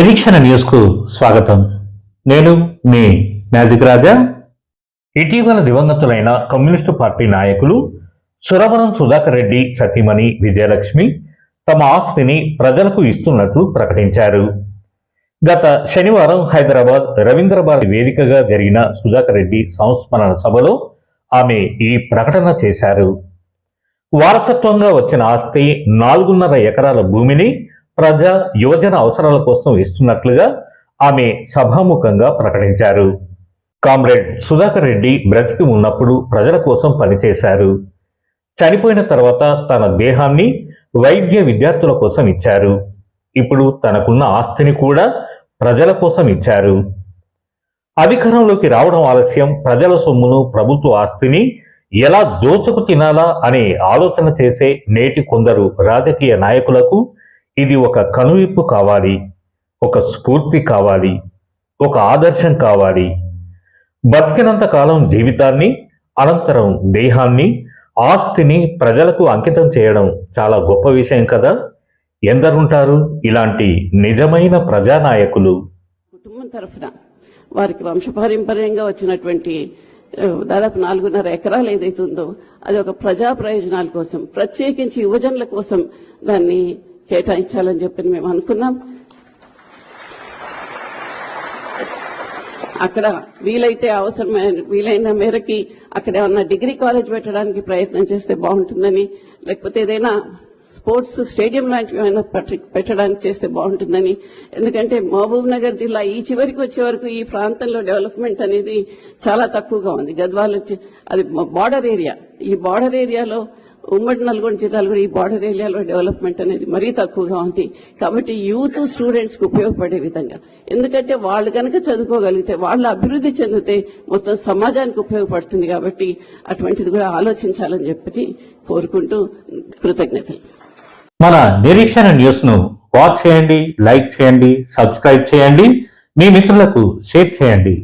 నిరీక్షణ న్యూస్కు స్వాగతం. నేను మీ మ్యాజిక్ రాజా. ఇటీవల దివంగతులైన కమ్యూనిస్టు పార్టీ నాయకులు సురవరం సుధాకర్ రెడ్డి సతీమణి విజయలక్ష్మి తమ ఆస్తిని ప్రజలకు ఇస్తున్నట్లు ప్రకటించారు. గత శనివారం హైదరాబాద్ రవీంద్రభారతి వేదికగా జరిగిన సుధాకర్ రెడ్డి సంస్మరణ సభలో ఆమె ఈ ప్రకటన చేశారు. వారసత్వంగా వచ్చిన ఆస్తి నాలుగున్నర ఎకరాల భూమిని ప్రజా యువజన అవసరాల కోసం ఇస్తున్నట్లుగా ఆమె సభాముఖంగా ప్రకటించారు. కామ్రేడ్ సుధాకర్ రెడ్డి బ్రతికి ఉన్నప్పుడు ప్రజల కోసం పనిచేశారు. చనిపోయిన తర్వాత తన దేహాన్ని వైద్య విద్యార్థుల కోసం ఇచ్చారు. ఇప్పుడు తనకున్న ఆస్తిని కూడా ప్రజల కోసం ఇచ్చారు. అధికారంలోకి రావడం ఆలస్యం ప్రజల సొమ్మును ప్రభుత్వ ఆస్తిని ఎలా దోచుకు తినాలా అనే ఆలోచన చేసే నేటి కొందరు రాజకీయ నాయకులకు ఇది ఒక కనువిప్పు కావాలి ఒక స్ఫూర్తి కావాలి ఒక ఆదర్శం కావాలి. బతికినంత కాలం జీవితాన్ని అనంతరం దేహాన్ని ఆస్తిని ప్రజలకు అంకితం చేయడం చాలా గొప్ప విషయం కదా? ఎందరుంటారు ఇలాంటి నిజమైన ప్రజానాయకులు? కుటుంబం తరఫున వారికి వంశపారంపర్యంగా వచ్చినటువంటి దాదాపు నాలుగున్నర ఎకరాలు ఏదైతే ఉందో అది ఒక ప్రజా ప్రయోజనాల కోసం ప్రత్యేకించి యువజనుల కోసం దాన్ని కేటాయించాలని చెప్పి మేము అనుకున్నాం. అక్కడ వీలైతే అవసరమైన వీలైన మేరకి అక్కడ ఏమన్నా డిగ్రీ కాలేజ్ పెట్టడానికి ప్రయత్నం చేస్తే బాగుంటుందని లేకపోతే ఏదైనా స్పోర్ట్స్ స్టేడియం లాంటివి ఏమైనా పెట్టడానికి చేస్తే బాగుంటుందని. ఎందుకంటే మహబూబ్ నగర్ జిల్లా ఈ చివరికి వచ్చే వరకు ఈ ప్రాంతంలో డెవలప్మెంట్ అనేది చాలా తక్కువగా ఉంది. గద్వాల్ వచ్చి అది బార్డర్ ఏరియా. ఈ బార్డర్ ఏరియాలో ఉమ్మడి నల్గొండ జిల్లాలో కూడా ఈ బార్డర్ ఏరియాలో డెవలప్మెంట్ అనేది మరీ తక్కువగా ఉంది. కాబట్టి యూత్ స్టూడెంట్స్కు ఉపయోగపడే విధంగా. ఎందుకంటే వాళ్ళు కనుక చదువుకోగలిగితే వాళ్ళు అభివృద్ధి చెందితే మొత్తం సమాజానికి ఉపయోగపడుతుంది కాబట్టి అటువంటిది కూడా ఆలోచించాలని చెప్పి కోరుకుంటూ కృతజ్ఞతలు. మన నిరీక్షణ న్యూస్ను వాచ్ చేయండి లైక్ చేయండి సబ్స్క్రైబ్ చేయండి. మీ మిత్రులకు షేర్ చేయండి.